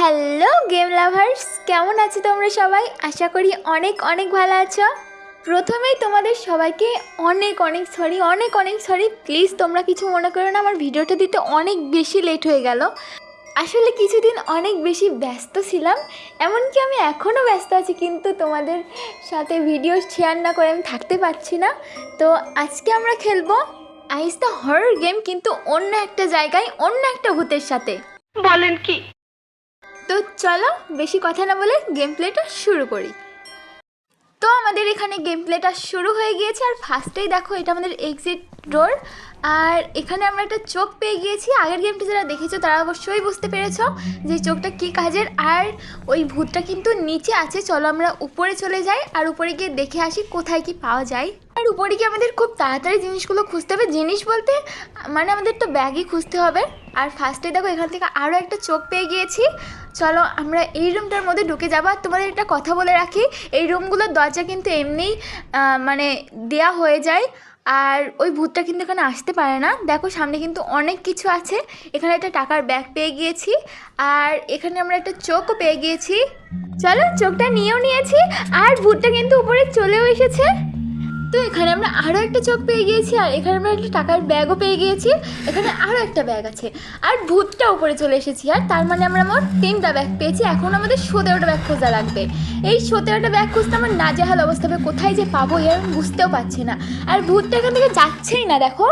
Hello game lovers, কেমন আছো তোমরা সবাই? আশা করি অনেক অনেক ভালো আছো। প্রথমেই তোমাদের সবাইকে অনেক অনেক সরি অনেক অনেক সরি প্লিজ তোমরা কিছু মনে করো না, আমার ভিডিওটা দিতে অনেক বেশি লেট হয়ে গেল। আসলে কিছুদিন অনেক বেশি ব্যস্ত ছিলাম, এমনকি আমি এখনও ব্যস্ত আছি, কিন্তু তোমাদের সাথে ভিডিও শেয়ার না করে আমি থাকতে পারছি না। তো আজকে আমরা খেলব আইস দ্য হরর গেম কিন্তু অন্য একটা জায়গায়, অন্য একটা ভূতের সাথে। বলেন কি? তো চলো বেশি কথা না বলে গেম প্লেটা শুরু করি। তো আমাদের এখানে গেম প্লেটা শুরু হয়ে গিয়েছে আর ফার্স্টেই দেখো এটা আমাদের এক্সিট ডোর আর এখানে আমরা একটা চোখ পেয়ে গিয়েছি। আগের গেমটা যারা দেখেছ তারা অবশ্যই বুঝতে পেরেছ যে চোখটা কী কাজের আর ওই ভূতটা কিন্তু নিচে আছে। চলো আমরা উপরে চলে যাই আর উপরে গিয়ে দেখে আসি কোথায় কি পাওয়া যায়। আর উপরে কি আমাদের খুব তাড়াতাড়ি জিনিসগুলো খুঁজতে হবে? জিনিস বলতে মানে আমাদের তো ব্যাগই খুঁজতে হবে। আর ফার্স্টে দেখো, এখান থেকে আরও একটা চোখ পেয়ে গিয়েছি। চলো, আমরা এই রুমটার মধ্যে ঢুকে যাব। আর তোমাদের একটা কথা বলে রাখি, এই রুমগুলোর দরজা কিন্তু এমনিই মানে দেয়া হয়ে যায়। আর ওই ভূতটা কিন্তু এখানে আসতে পারে না। দেখো, সামনে কিন্তু অনেক কিছু আছে। এখানে একটা টাকার ব্যাগ পেয়ে গিয়েছি। আর এখানে আমরা একটা চোখও পেয়ে গিয়েছি। চলো, চোখটা নিয়েও নিয়েছি। আর ভূতটা কিন্তু উপরে চলেও এসেছে। তো এখানে আমরা আরও একটা চোখ পেয়ে গিয়েছি, আর এখানে আমরা একটা টাকার ব্যাগও পেয়ে গিয়েছি। এখানে আরও একটা ব্যাগ আছে। আর ভূতটা উপরে চলে এসেছি, আর তার মানে আমরা মোট তিনটা ব্যাগ পেয়েছি। এখন আমাদের সতেরোটা ব্যাগ খোঁজা লাগবে। এই সতেরোটা ব্যাগ খুঁজতে আমার নাজেহাল অবস্থা হবে, কোথায় যে পাবো এর বুঝতেও পারছি না। আর ভূতটা এখান থেকে যাচ্ছেই না, দেখো।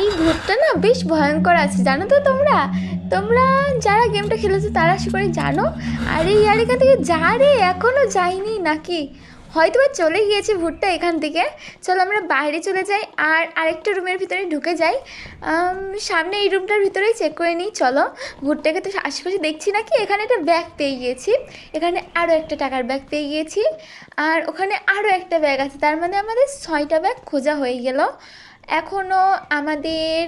এই ভূতটা না বেশ ভয়ঙ্কর আছে, জানো তো তোমরা? তোমরা যারা গেমটা খেলেছো তারা আশা করে জানো। আর, এই আর এখান থেকে যা রে এখনও যায়নি নাকি? হয়তো বা চলে গিয়েছে ভূতটা এখান থেকে। চলো আমরা বাইরে চলে যাই আর আরেকটা রুমের ভিতরে ঢুকে যাই। সামনে এই রুমটার ভিতরেই চেক করে নিই। চলো, ভূতটাকে তো আশেপাশে দেখছি নাকি? এখানে একটা ব্যাগ পেয়ে গিয়েছি। এখানে আরও একটা টাকার ব্যাগ পেয়ে গিয়েছি। আর ওখানে আরও একটা ব্যাগ আছে। তার মানে আমাদের ছয়টা ব্যাগ খোঁজা হয়ে গেল। এখনও আমাদের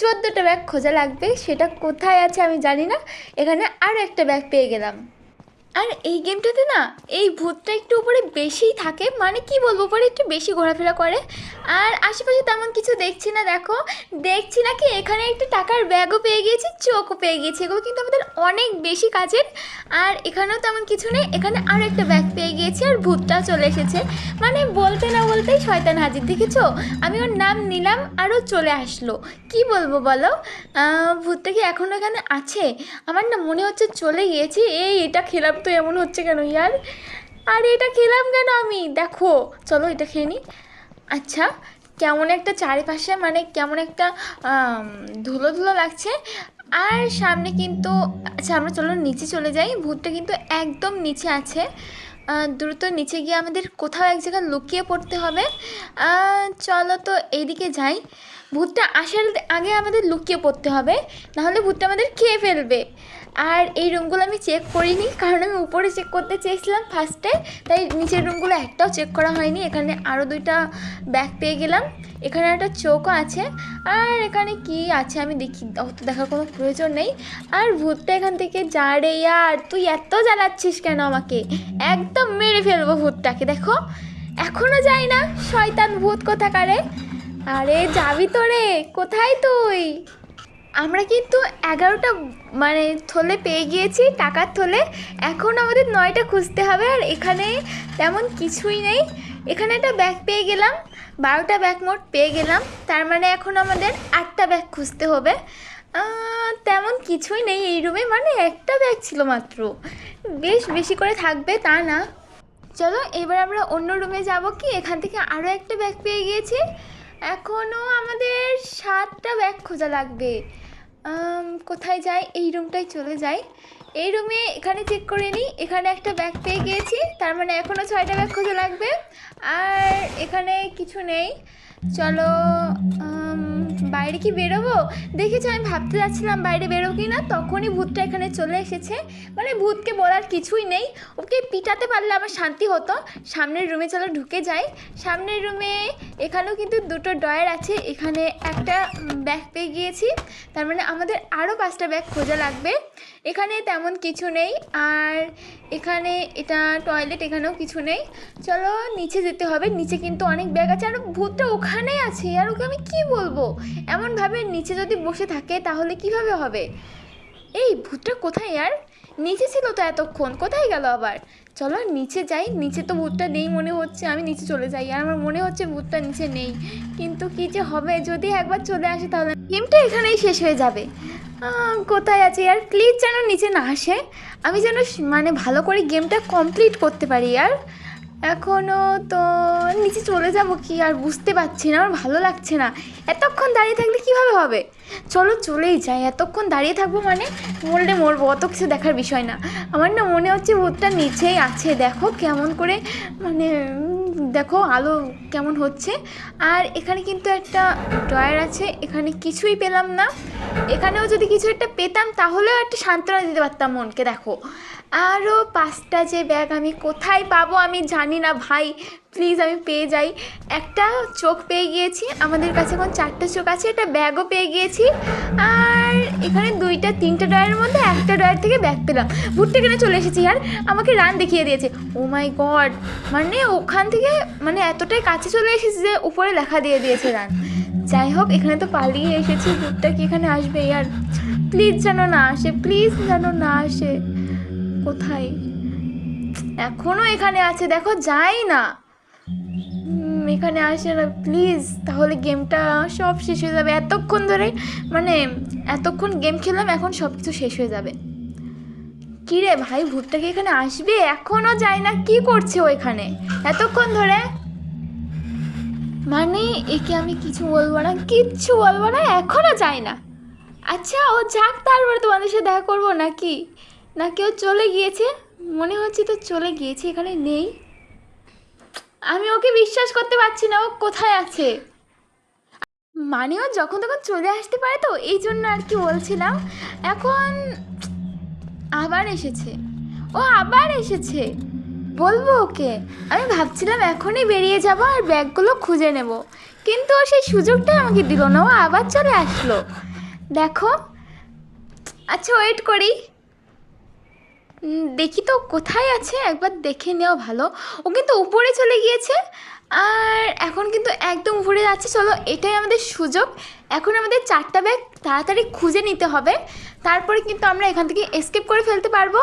চোদ্দোটা ব্যাগ খোঁজা লাগবে। সেটা কোথায় আছে আমি জানি না। এখানে আরও একটা ব্যাগ পেয়ে গেলাম। আর এই গেমটাতে না, এই ভূতটা একটু উপরে বেশিই থাকে মানে কি বলব, উপরে একটু বেশি ঘোরাফেরা করে। আর আশেপাশে তেমন কিছু দেখছি না, দেখো। দেখছি না কি এখানে একটা টাকার ব্যাগও পেয়ে গিয়েছি চোখও পেয়ে গিয়েছি, এগুলো কিন্তু আমাদের অনেক বেশি কাজের। আর এখানেও তেমন কিছু নেই, এখানে আরও একটা ব্যাগ পেয়ে গিয়েছি আর ভূতটাও চলে এসেছে। মানে বলতে না বলতেই শয়তান হাজির, দেখেছ? আমি ওর নাম নিলাম আরও চলে আসলো। কি বলব বলো? ভূতটা কি এখনও এখানে আছে? আমার না মনে হচ্ছে চলে গিয়েছি। এই, এটা খেলাম তো এমন হচ্ছে কেন ইয়ার? আর, এটা খেলাম কেন আমি? দেখো, চলো এটা খেয়ে নিই আচ্ছা কেমন একটা চারিপাশে মানে কেমন একটা ধুলো ধুলো লাগছে। আর সামনে কিন্তু আচ্ছা আমরা চলো নিচে চলে যাই। ভূতটা কিন্তু একদম নিচে আছে। দ্রুত নিচে গিয়ে আমাদের কোথাও এক জায়গায় লুকিয়ে পড়তে হবে। চলো তো এইদিকে যাই। ভূতটা আসার আগে আমাদের লুকিয়ে পড়তে হবে, নাহলে ভূতটা আমাদের খেয়ে ফেলবে। আর এই রুমগুলো আমি চেক করিনি, কারণ আমি উপরে চেক করতে চেয়েছিলাম ফার্স্টে তাই নিচের রুমগুলো একটাও চেক করা হয়নি। এখানে আরও দুইটা ব্যাগ পেয়ে গেলাম, এখানে একটা চোখও আছে, আর এখানে কি আছে আমি দেখি, অত দেখার কোনো প্রয়োজন নেই। আর ভূতটা এখান থেকে, যা রে আর তুই এত জ্বালাচ্ছিস কেন আমাকে? একদম মেরে ফেলব ভূতটাকে, দেখো। এখনও যাই না, শয়তান ভূত কোথাকারে? আরে যাবি তো রে, কোথায় তুই? আমরা কিন্তু এগারোটা মানে থলে পেয়ে গিয়েছি, টাকার থলে। এখন আমাদের নয়টা খুঁজতে হবে আর এখানে তেমন কিছুই নেই। এখানে একটা ব্যাগ পেয়ে গেলাম, বারোটা ব্যাগ মোট পেয়ে গেলাম। তার মানে এখন আমাদের আটটা ব্যাগ খুঁজতে হবে। তেমন কিছুই নেই এই রুমে মানে একটা ব্যাগ ছিল মাত্র। বেশ বেশি করে থাকবে তা না। চলো, এবার আমরা অন্য রুমে যাব কি? এখান থেকে আরও একটা ব্যাগ পেয়ে গিয়েছি। এখনও আমাদের সাতটা ব্যাগ খোঁজা লাগবে। কোথায় যাই? এই রুমটাই চলে যাই। এই রুমে এখানে চেক করে নিই। এখানে একটা ব্যাগ পেয়ে গিয়েছি। তার মানে এখনও ছয়টা ব্যাগ খোঁজা লাগবে। আর এখানে কিছু নেই। চলো বাইরে কি বেরোবো? দেখেছি, আমি ভাবতে যাচ্ছিলাম বাইরে বেরো কি না তখনই ভূতটা এখানে চলে এসেছে। মানে ভূতকে বলার কিছুই নেই। ওকে পিটাতে পারলে আমার শান্তি হতো। সামনের রুমে চলো ঢুকে যাই। সামনের রুমে এখানেও কিন্তু দুটো ডয়ার আছে। এখানে একটা ব্যাগ পেয়ে গিয়েছি। তার মানে আমাদের আরও পাঁচটা ব্যাগ খোঁজা লাগবে। এখানে তেমন কিছু নেই, আর এখানে এটা টয়লেট এখানেও কিছু নেই। চলো নিচে যেতে হবে, নিচে কিন্তু অনেক ব্যাগ আছে, আর ভূতটা ওখানেই আছে, আর ওকে আমি কী বলব? এমনভাবে নিচে যদি বসে থাকে তাহলে কীভাবে হবে? এই ভূতটা কোথায়, আর নিচে ছিল তো এতক্ষণ, কোথায় গেল আবার? চলো নিচে যাই, নিচে তো ভূতটা নেই মনে হচ্ছে, আমি নিচে চলে যাই, আর আমার মনে হচ্ছে ভূতটা নিচে নেই। কিন্তু কী যে হবে, যদি একবার চলে আসে তাহলে গেমটা এখানেই শেষ হয়ে যাবে। কোথায় আছে? আর প্লিজ যেন নিচে না আসে, আমি যেন মানে ভালো করে গেমটা কমপ্লিট করতে পারি, আর এখনও তো নিচে চলে যাব কি আর বুঝতে পারছি না, আমার ভালো লাগছে না। এতক্ষণ দাঁড়িয়ে থাকলে কীভাবে হবে? চলো চলেই যাই, এতক্ষণ দাঁড়িয়ে থাকব মানে মরলে মরবো, অত কিছু দেখার বিষয় না। আমার না মনে হচ্ছে ভূতটা নিচেই আছে, দেখো কেমন করে মানে দেখো আলো কেমন হচ্ছে। আর এখানে কিন্তু একটা ড্রয়ার আছে, এখানে কিছুই পেলাম না। এখানেও যদি কিছু একটা পেতাম, তাহলেও একটা সান্ত্বনা দিতে পারতাম মনকে, দেখো। আরও পাঁচটা যে ব্যাগ আমি কোথায় পাবো আমি জানি না, ভাই। প্লিজ আমি পেয়ে যাই। একটা চোখ পেয়ে গিয়েছি, আমাদের কাছে এখন চারটে চোখ আছে, একটা ব্যাগও পেয়ে গিয়েছি। আর এখানে দুইটা, তিনটা ড্রয়ারের মধ্যে একটা ড্রয়ার থেকে ব্যাগ পেলাম। ভুট্টে কেনে চলে এসেছি আর আমাকে রান দেখিয়ে দিয়েছে। ও মাই গড মানে ওখান থেকে মানে এতটাই কাছে চলে এসেছি যে উপরে লেখা দিয়ে দিয়েছে রান যাই হোক, এখানে তো পালিয়ে এসেছি ভুট্টা কি এখানে আসবে? আর প্লিজ যেন না আসে প্লিজ যেন না আসে। কোথায়? এখনও এখানে আছে, দেখো, যাই না। এখানে আসে না প্লিজ তাহলে গেমটা সব শেষ হয়ে যাবে। এতক্ষণ ধরে মানে এতক্ষণ গেম খেললাম, এখন সব কিছু শেষ হয়ে যাবে। কী রে ভাই, ভূতটা কি এখানে আসবে? এখনও যায় না, কি করছে ও এখানে? এতক্ষণ ধরে। মানে একে আমি কিছু বলব না, কিচ্ছু বলব না এখনও যায় না। আচ্ছা ও যাক, তারপরে তোমাদের সাথে দেখা করব নাকি? না, কেউ চলে গিয়েছে? মনে হচ্ছে তো চলে গিয়েছে, এখানে নেই। আমি ওকে বিশ্বাস করতে পারছি না, ও কোথায় আছে? মানে ও যখন তখন চলে আসতে পারে তো, এই জন্য আর কি বলছিলাম। এখন আবার এসেছে। ও আবার এসেছে। বলব ওকে, আমি ভাবছিলাম এখনই বেরিয়ে যাব আর ব্যাগগুলো খুঁজে নেব। কিন্তু ও সেই সুযোগটাই আমাকে দিল না, ও আবার চলে আসলো। দেখো আচ্ছা ওয়েট করি। দেখি তো কোথায় আছে একবার দেখে নেওয়া ভালো। ও কিন্তু উপরে চলে গিয়েছে। আর এখন কিন্তু একদম উপরে যাচ্ছে, চলো এটাই আমাদের সুযোগ। এখন আমাদের চারটা ব্যাগ তাড়াতাড়ি খুঁজে নিতে হবে। তারপরে কিন্তু আমরা এখান থেকে এসকেপ করে ফেলতে পারব।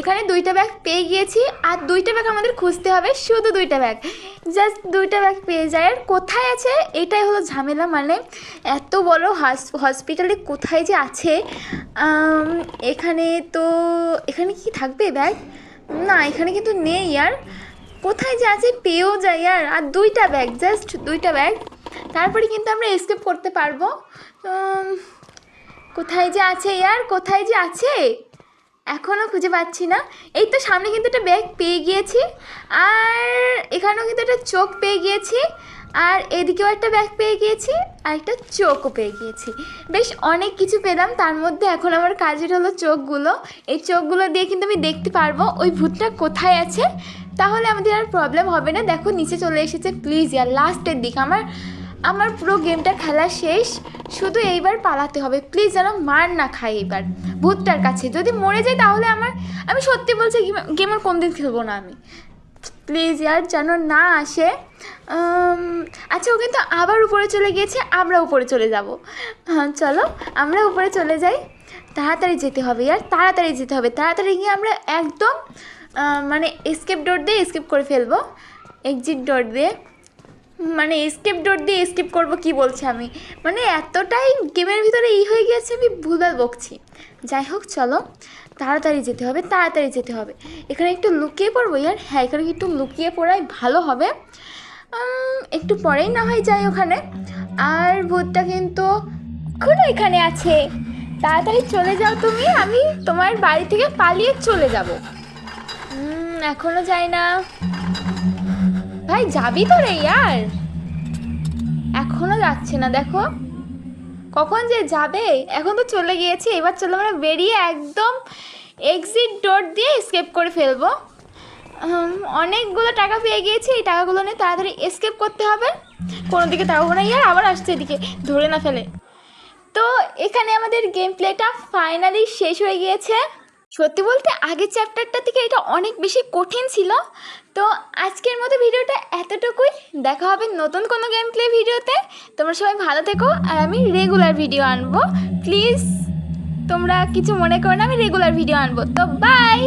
এখানে দুইটা ব্যাগ পেয়ে গিয়েছি, আর দুইটা ব্যাগ আমাদের খুঁজতে হবে, শুধু দুইটা ব্যাগ জাস্ট দুইটা ব্যাগ পেয়ে যায়। আর কোথায় আছে? এটাই হলো ঝামেলা মানে এত বড় হসপিটালে কোথায় যে আছে? এখানে তো, এখানে কি থাকবে ব্যাগ না, এখানে কিন্তু নেই আর। কোথায় যে আছে পেয়েও যাই, আর আর দুইটা ব্যাগ জাস্ট দুইটা ব্যাগ তারপরে কিন্তু আমরা এসকেপ করতে পারব। কোথায় যে আছে ইয়ার কোথায় যে আছে? এখনও খুঁজে পাচ্ছি না। এই তো সামনে কিন্তু একটা ব্যাগ পেয়ে গিয়েছি। আর এখানেও কিন্তু একটা চোখ পেয়ে গিয়েছি। আর এদিকেও একটা ব্যাগ পেয়ে গিয়েছি। আর একটা চোখও পেয়ে গিয়েছি। বেশ অনেক কিছু পেলাম। তার মধ্যে এখন আমার কাজের হলো চোখগুলো। এই চোখগুলো দিয়ে কিন্তু আমি দেখতে পারব ওই ভূতটা কোথায় আছে। তাহলে আমাদের আর প্রবলেম হবে না। দেখো নিচে চলে এসেছে প্লিজ ইয়ার লাস্টের দিক। আমার আমার পুরো গেমটা খেলা শেষ। শুধু এইবার পালাতে হবে। প্লিজ যেন মার না খাই এবার ভূতটার কাছে। যদি মরে যাই তাহলে আমার, আমি সত্যি বলছি গেম আর কোনদিন খেলব না আমি। প্লিজ ইয়ার যেন না আসে আচ্ছা ও কিন্তু আবার উপরে চলে গিয়েছে, আমরা উপরে চলে যাব। হ্যাঁ চলো, আমরা উপরে চলে যাই। তাড়াতাড়ি যেতে হবে ইয়ার তাড়াতাড়ি যেতে হবে। তাড়াতাড়ি গিয়ে আমরা একদম মানে এসকেপ ডোর দিয়ে এসকেপ করে ফেলব। এক্সিট ডোর দিয়ে। মানে এসকেপ ডোর দিয়ে এসকেপ করব কি বলছি আমি? মানে এতটাই গেমের ভিতরে ই হয়ে গিয়েছে, আমি ভুলভাল বকছি। যাই হোক, চলো। তাড়াতাড়ি যেতে হবে, তাড়াতাড়ি যেতে হবে। এখানে একটু লুকিয়ে পড়ব ইয়ার? হ্যাঁ এখানে একটু লুকিয়ে পড়াই ভালো হবে। একটু পরেই না হয় যাই ওখানে। আর ভূতটা কিন্তু এখনও এখানে আছে। তাড়াতাড়ি চলে যাও তুমি, আমি তোমার বাড়ি থেকে পালিয়ে চলে যাব। এখনও যাই না। ভাই, যাবি তো রে ইয়ার। এখনও যাচ্ছে না, দেখো। কখন যে যাবে? এখন তো চলে গিয়েছে, এবার চলো আমরা বেরিয়ে একদম এক্সিট ডোর দিয়ে স্কেপ করে ফেলব। অনেকগুলো টাকা পেয়ে গিয়েছি, এই টাকাগুলো নিয়ে তাড়াতাড়ি এসকেপ করতে হবে। কোনো দিকে তাকাবো না, ইয়ার আবার আসছে এদিকে, ধরে না ফেলে। তো, এখানে আমাদের গেম প্লেটা ফাইনালি শেষ হয়ে গিয়েছে। সত্যি বলতে আগের চ্যাপ্টারটা থেকে এটা অনেক বেশি কঠিন ছিল। তো আজকের মতো ভিডিওটা এতটুকুই। দেখা হবে নতুন কোনো গেম প্লে ভিডিওতে। তোমরা সবাই ভালো থেকো আর আমি রেগুলার ভিডিও আনব। প্লিজ তোমরা কিছু মনে করো না, আমি রেগুলার ভিডিও আনব। তো বাই